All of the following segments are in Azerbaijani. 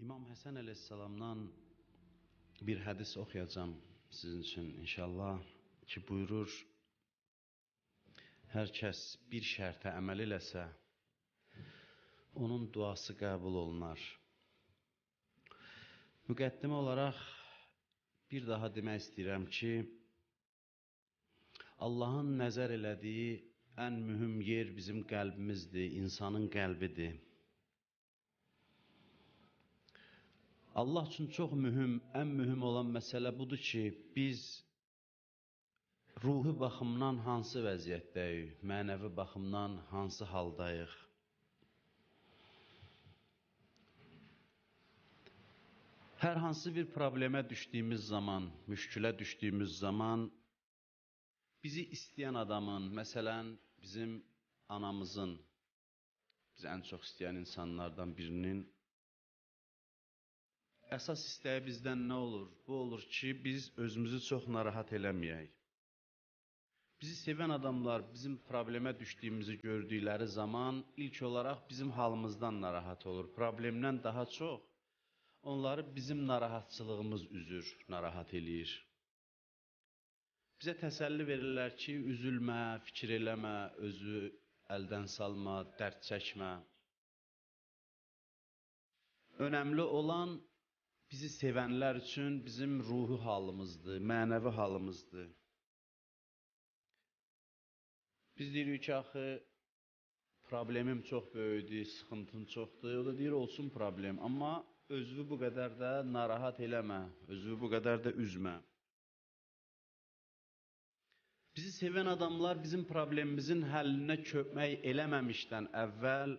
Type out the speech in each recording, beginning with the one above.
İmam Həsən əleyhissalamdan bir hədis oxuyacağam sizin üçün inşallah ki buyurur hər kəs bir şərtə əməl eləsə onun duası qəbul olunar. Müqəddimə olaraq bir daha demək istəyirəm ki Allahın nəzər elədiyi ən mühüm yer bizim qəlbimizdir, insanın qəlbidir. Allah üçün çox mühüm, ən mühüm olan məsələ budur ki, biz ruhi baxımdan hansı vəziyyətdəyik, mənəvi baxımdan hansı haldayıq? Hər hansı bir problemə düşdüyümüz zaman, müşkülə düşdüyümüz zaman bizi istəyən adamın, məsələn, bizim anamızın, bizi ən çox istəyən insanlardan birinin əsas istəyi bizdən nə olur? Bu olur ki, biz özümüzü çox narahat eləməyək. Bizi sevən adamlar bizim problemə düşdüyümüzü gördükləri zaman ilk olaraq bizim halımızdan narahat olur. Problemdən daha çox onları bizim narahatçılığımız üzür, narahat eləyir. Bizə təsəlli verirlər ki, üzülmə, fikir eləmə, özü əldən salma, dərd çəkmə. Önəmli olan bizi sevənlər üçün bizim ruhi halımızdır, mənəvi halımızdır. Biz deyirik ki, axı problemim çox böyükdür, sıxıntım çoxdur. O da deyir olsun problem, amma özünü bu qədər də narahat eləmə, özünü bu qədər də üzmə. Bizi sevən adamlar bizim problemimizin həllinə kömək eləməmişdən əvvəl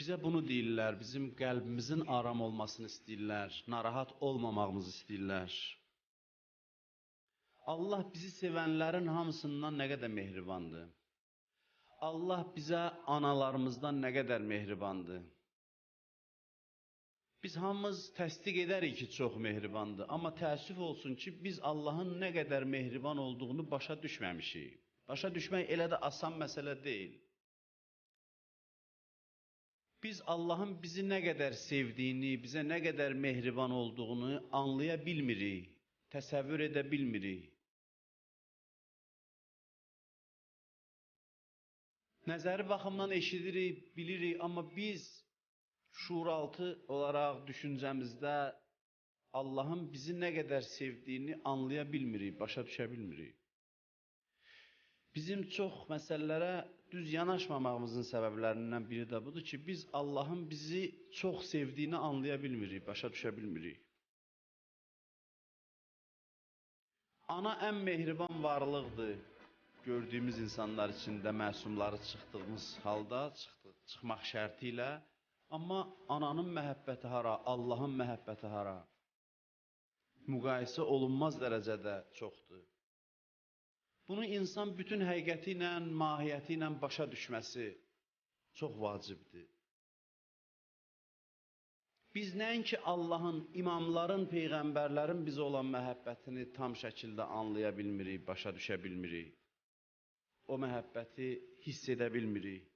Bizə bunu deyirlər, bizim qəlbimizin aram olmasını istəyirlər, narahat olmamağımızı istəyirlər. Allah bizi sevənlərin hamısından nə qədər mehribandır. Allah bizə analarımızdan nə qədər mehribandır. Biz hamımız təsdiq edərik ki, çox mehribandır, amma təəssüf olsun ki, biz Allahın nə qədər mehriban olduğunu başa düşməmişik. Başa düşmək elə də asan məsələ deyil. Biz Allahın bizi nə qədər sevdiyini, bizə nə qədər mehriban olduğunu anlaya bilmirik, təsəvvür edə bilmirik. Nəzəri baxımdan eşidirik, bilirik, amma biz şuuraltı olaraq düşüncəmizdə Allahın bizi nə qədər sevdiyini anlaya bilmirik, başa düşə bilmirik. Bizim çox məsələlərə düz yanaşmamağımızın səbəblərindən biri də budur ki, biz Allahın bizi çox sevdiyini anlaya bilmirik, başa düşə bilmirik. Ana ən mehriban varlıqdır. Gördüyümüz insanlar içində məsumları çıxdığımız halda, çıxdıq, çıxmaq şərti ilə, amma ananın məhəbbəti hara, Allahın məhəbbəti hara? Müqayisə olunmaz dərəcədə çoxdur. Bunu insan bütün həqiqəti ilə, mahiyyəti ilə başa düşməsi çox vacibdir. Biz nəinki Allahın, imamların, peyğəmbərlərin bizə olan məhəbbətini tam şəkildə anlaya bilmirik, başa düşə bilmirik. O məhəbbəti hiss edə bilmirik.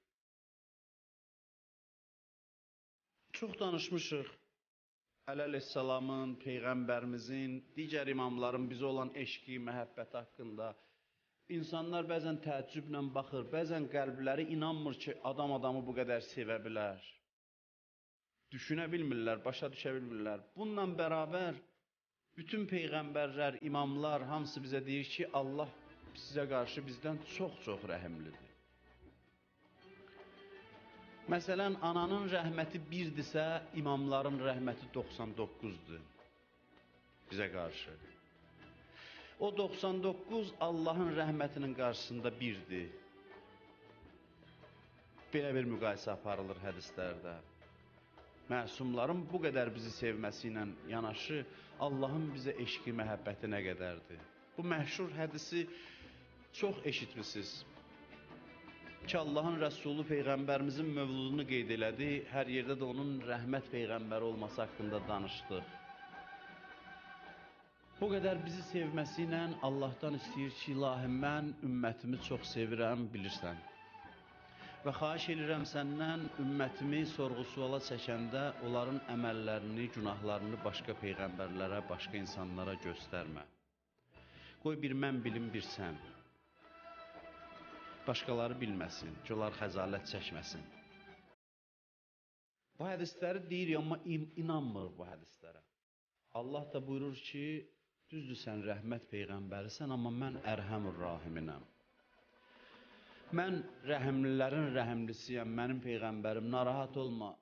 Çox danışmışıq. Əleyhissalamın, peyğəmbərimizin, digər imamların bizə olan eşqi, məhəbbəti haqqında İnsanlar bəzən təəccüblə baxır, bəzən qəlbləri inanmır ki, adam adamı bu qədər sevə bilər. Düşünə bilmirlər, başa düşə bilmirlər. Bununla bərabər bütün peyğəmbərlər, imamlar hamısı bizə deyir ki, Allah sizə qarşı bizdən çox-çox rəhimlidir. Məsələn, ananın rəhməti 1-dirsə, imamların rəhməti 99-dur bizə qarşı. O 99 Allahın rəhmətinin qarşısında birdir. Belə bir müqayisə aparılır hədislərdə. Məsumların bu qədər bizi sevməsi ilə yanaşı, Allahın bizə eşqi, məhəbbəti nə qədərdir? Bu məşhur hədisi çox eşitmisiniz. Ki Allahın Rəsulu Peyğəmbərimizin mövludunu qeyd elədi, hər yerdə də onun rəhmət Peyğəmbəri olması haqqında danışdıq. Bu qədər bizi sevməsi ilə Allahdan istəyir ki, ilahi mən ümmətimi çox sevirəm, bilirsən. Və xahiş edirəm səndən ümmətimi sorğu-suala çəkəndə onların əməllərini, günahlarını başqa peyğəmbərlərə, başqa insanlara göstərmə. Qoy bir mən bilim, bir sən. Başqaları bilməsin, ki, onlar xəcalət çəkməsin. Bu hədisləri deyir, amma in inanmır bu hədislərə. Allah da buyurur ki, düzdür sən rəhmət peyğəmbərisən, amma mən ərhəmur rahiminəm. Mən rəhimlilərin rəhimlisiyəm, mənim peyğəmbərim, narahat olma.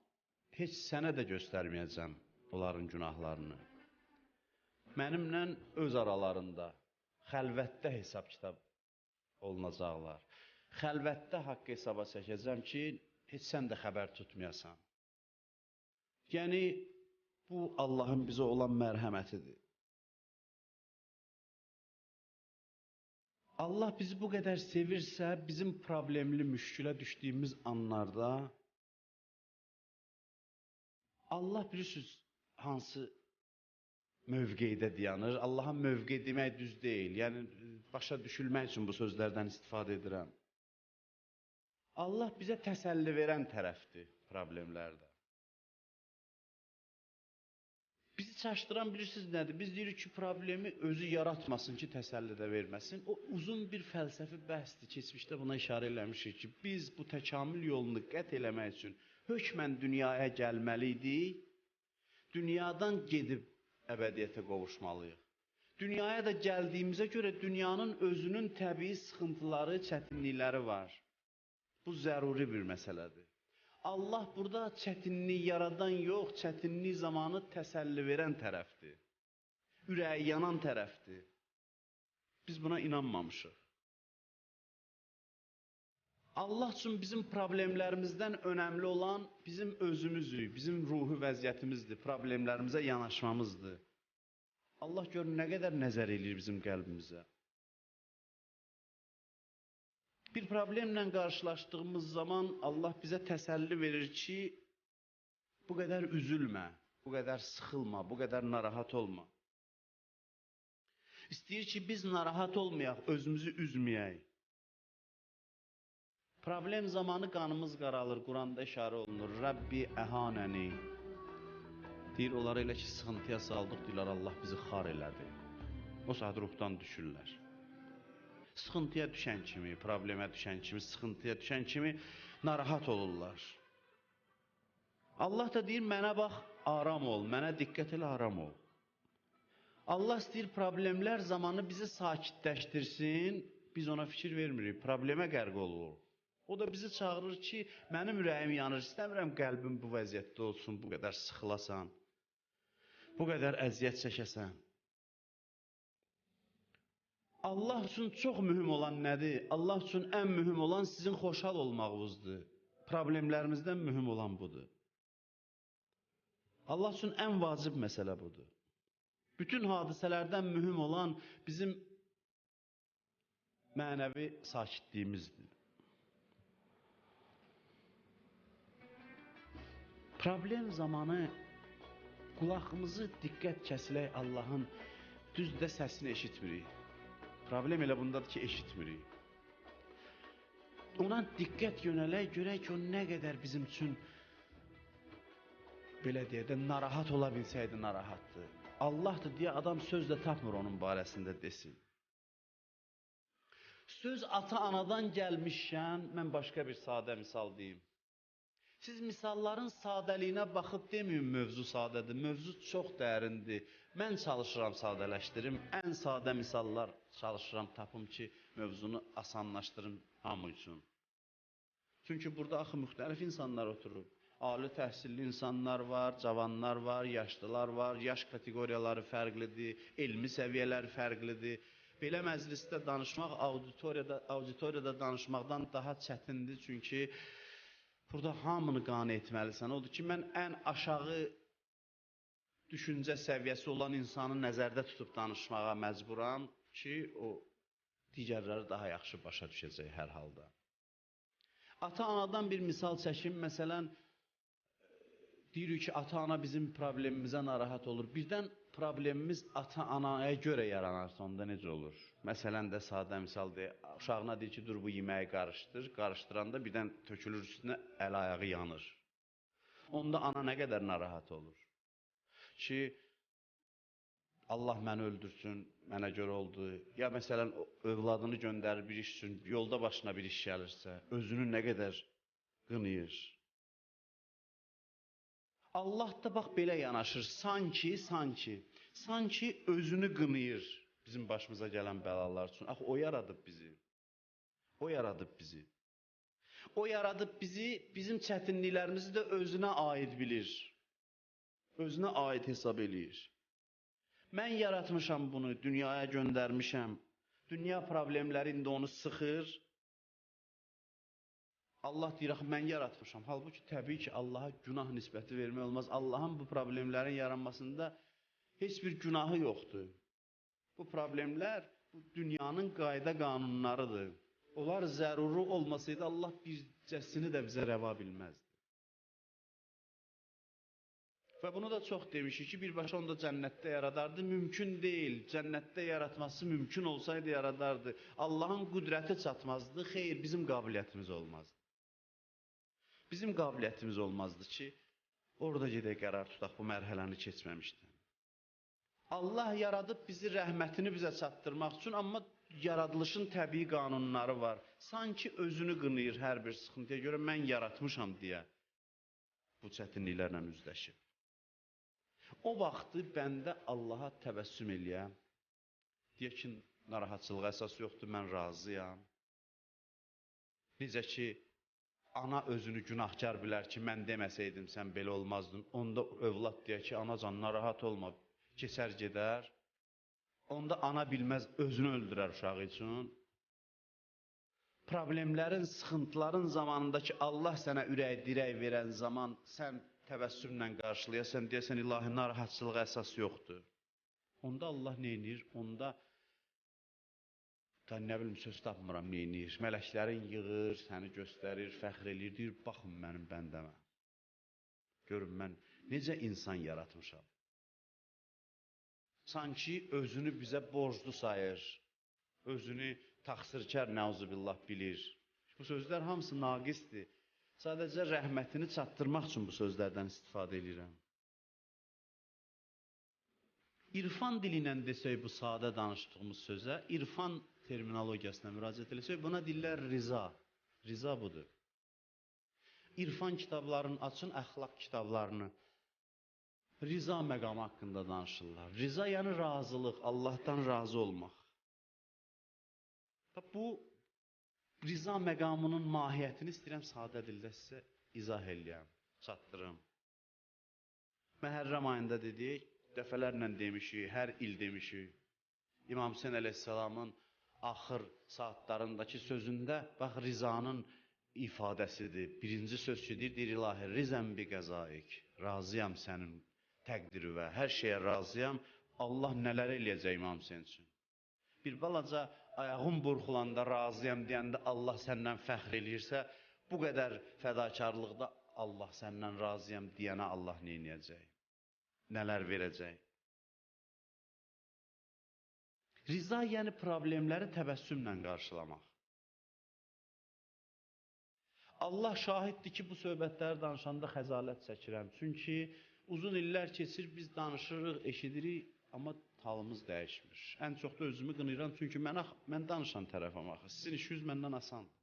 Heç sənə də göstərməyəcəm onların günahlarını. Mənimlə öz aralarında xəlvətdə hesab kitab olunacaqlar. Xəlvətdə haqq hesaba çəkəcəm ki, heç sən də xəbər tutmayasan. Yəni bu Allahın bizə olan mərhəmətidir. Allah bizi bu qədər sevirsə, bizim problemli müşkülə düşdüyümüz anlarda Allah bilirsiniz hansı mövqeydə dayanır. Allaha mövqe demək düz deyil. Yəni başa düşülmək üçün bu sözlərdən istifadə edirəm. Allah bizə təsəlli verən tərəfdir problemlərdə. Çaşdıran bilirsiniz nədir? Biz deyirik ki, problemi özü yaratmasın ki, təsəlli də verməsin. O uzun bir fəlsəfi bəhsdir. Keçmişdə buna işarə eləmişik ki, biz bu təkamül yolunu qət eləmək üçün hökmən dünyaya gəlməliydik. Dünyadan gedib əbədiyyətə qovuşmalıyıq. Dünyaya da gəldiyimizə görə dünyanın özünün təbii sıxıntıları, çətinlikləri var. Bu zəruri bir məsələdir. Allah burada çətinlik yaradan yox, çətinlik zamanı təsəlli verən tərəfdir. Ürəyi yanan tərəfdir. Biz buna inanmamışıq. Allah üçün bizim problemlərimizdən önəmli olan bizim özümüzük, bizim ruhi vəziyyətimizdir, problemlərimizə yanaşmamızdır. Allah gör nə qədər nəzər eləyir bizim qəlbimizə. Bir problemlə qarşılaşdığımız zaman Allah bizə təsəlli verir ki, bu qədər üzülmə, bu qədər sıxılma, bu qədər narahat olma. İstəyir ki, biz narahat olmayaq, özümüzü üzməyək. Problem zamanı qanımız qaralır, Quranda işarə olunur. Rəbbi əhanəni. Deyir, onlara elə ki, sıxıntıya saldıq, deyirlər, Allah bizi xar elədi. O saat ruhdan düşürlər. Sıxıntıya düşən kimi, problemə düşən kimi, sıxıntıya düşən kimi narahat olurlar. Allah da deyir, mənə bax, aram ol, mənə diqqət elə, aram ol. Allah istəyir problemlər zamanı bizi sakitləşdirsin, biz ona fikir vermirik, problemə qərq oluruq. O da bizi çağırır ki, mənim ürəyim yanır, istəmirəm qəlbim bu vəziyyətdə olsun, bu qədər sıxılasan, bu qədər əziyyət çəkəsən. Allah üçün çox mühüm olan nədir? Allah üçün ən mühüm olan sizin xoşhal olmağınızdır. Problemlərimizdən mühüm olan budur. Allah üçün ən vacib məsələ budur. Bütün hadisələrdən mühüm olan bizim mənəvi sakitliyimizdir. Problem zamanı qulağımızı diqqət kəsilək Allahın düzdə səsini eşitmirik. Problem elə bundadır ki, eşitmirik. Ona diqqət yönələk, görək ki, o nə qədər bizim üçün belə deyə də narahat ola bilsəydi narahatdır. Allahdır deyə adam söz də tapmır onun barəsində desin. Söz ata-anadan gəlmişkən, mən başqa bir sadə misal deyim. Siz misalların sadəliyinə baxıb deməyin mövzu sadədir. Mövzu çox dərindir. Mən çalışıram sadələşdirim. Ən sadə misallar çalışıram tapım ki, mövzunu asanlaşdırım hamı üçün. Çünki burada axı müxtəlif insanlar oturub. Ali təhsilli insanlar var, cavanlar var, yaşlılar var, yaş kateqoriyaları fərqlidir, elmi səviyyələr fərqlidir. Belə məclisdə danışmaq auditoriyada auditoriyada danışmaqdan daha çətindir, çünki burada hamını qane etməlisən. Odur ki, mən ən aşağı düşüncə səviyyəsi olan insanı nəzərdə tutub danışmağa məcburam ki, o digərləri daha yaxşı başa düşəcək hər halda. Ata-anadan bir misal çəkim, məsələn, deyirik ki, ata-ana bizim problemimizə narahat olur. Birdən problemimiz ata-anaya görə yaranarsa onda necə olur? Məsələn də sadə misal deyək, uşağına deyir ki, dur bu yeməyi qarışdır, qarışdıranda birdən tökülür üstünə, əl ayağı yanır. Onda ana nə qədər narahat olur? Ki Allah məni öldürsün, mənə görə oldu. Ya məsələn övladını göndərir bir iş üçün, yolda başına bir iş gəlirsə, özünü nə qədər qınayır. Allah da bax belə yanaşır, sanki, sanki, sanki özünü qınayır bizim başımıza gələn bəlalar üçün. Axı o yaradıb bizi. O yaradıb bizi. O yaradıb bizi, bizim çətinliklərimizi də özünə aid bilir. Özünə aid hesab eləyir. Mən yaratmışam bunu, dünyaya göndərmişəm. Dünya problemləri indi onu sıxır. Allah deyir, axı mən yaratmışam. Halbuki təbii ki, Allaha günah nisbəti vermək olmaz. Allahın bu problemlərin yaranmasında heç bir günahı yoxdur. Bu problemlər bu dünyanın qayda qanunlarıdır. Onlar zəruri olmasaydı Allah bircəsini də bizə rəva bilməzdi. Və bunu da çox demişik ki, birbaşa onu da cənnətdə yaradardı. Mümkün deyil. Cənnətdə yaratması mümkün olsaydı yaradardı. Allahın qüdrəti çatmazdı. Xeyr, bizim qabiliyyətimiz olmazdı. Bizim qabiliyyətimiz olmazdı ki, orada gedək qərar tutaq bu mərhələni keçməmişdən. Allah yaradıb bizi rəhmətini bizə çatdırmaq üçün, amma yaradılışın təbii qanunları var. Sanki özünü qınayır hər bir sıxıntıya görə mən yaratmışam deyə bu çətinliklərlə üzləşib. O vaxtı bəndə Allaha təbəssüm eləyəm. Deyək ki, narahatçılığa əsas yoxdur, mən razıyam. Necə ki, ana özünü günahkar bilər ki, mən deməsəydim sən belə olmazdın. Onda övlad deyək ki, anacan narahat olma, keçər gedər. Onda ana bilməz, özünü öldürər uşağı üçün. Problemlərin, sıxıntıların zamanındakı Allah sənə ürək dirək verən zaman sən təbəssümlə qarşılayasan, deyəsən ilahi narahatçılığa əsas yoxdur. Onda Allah nə edir? Onda da nə bilim söz tapmıram nə edir? Mələklərin yığır, səni göstərir, fəxr eləyir, deyir, baxın mənim bəndəmə. Görün mən necə insan yaratmışam. Sanki özünü bizə borclu sayır. Özünü təqsirkar nəuzubillah bilir. Bu sözlər hamısı naqisdir. Sadəcə rəhmətini çatdırmaq üçün bu sözlərdən istifadə edirəm. İrfan dili ilə desək bu sadə danışdığımız sözə, irfan terminologiyasına müraciət etsək, buna dillər riza. Riza budur. İrfan kitablarını açın, əxlaq kitablarını. Riza məqamı haqqında danışırlar. Riza yəni razılıq, Allahdan razı olmaq. Bu riza məqamının mahiyyətini istəyirəm sadə dildə sizə izah eləyəm, çatdırım. Məhərrəm ayında dedik, dəfələrlə demişik, hər il demişik. İmam Hüseyn əleyhissalamın axır saatlarındakı sözündə bax rizanın ifadəsidir. Birinci söz ki, deyir, ilahi, rizən bi qəzaik. Razıyam sənin təqdiri və hər şeyə razıyam. Allah nələr eləyəcək İmam Hüseyn üçün? Bir balaca ayağın burxulanda razıyam deyəndə Allah səndən fəxr eləyirsə, bu qədər fədakarlıqda Allah səndən razıyam deyənə Allah nə edəcək? Nələr verəcək? Riza yəni problemləri təbəssümlə qarşılamaq. Allah şahiddir ki, bu söhbətləri danışanda xəzalət çəkirəm. Çünki uzun illər keçir, biz danışırıq, eşidirik, amma halımız dəyişmir. Ən çox da özümü qınayıram, çünki mən mən danışan tərəfəm axı. Sizin işiniz məndən asandır.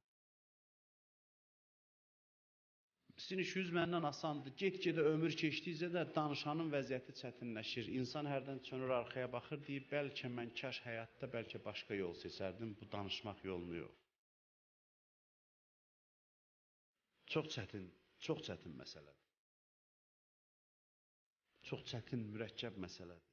Sizin işiniz məndən asandır. Get-gedə ömür keçdikcə də danışanın vəziyyəti çətinləşir. İnsan hərdən çönür arxaya baxır, deyir, bəlkə mən kaş həyatda bəlkə başqa yol seçərdim, bu danışmaq yolunu yox. Çox çətin, çox çətin məsələdir. Çox çətin, mürəkkəb məsələdir.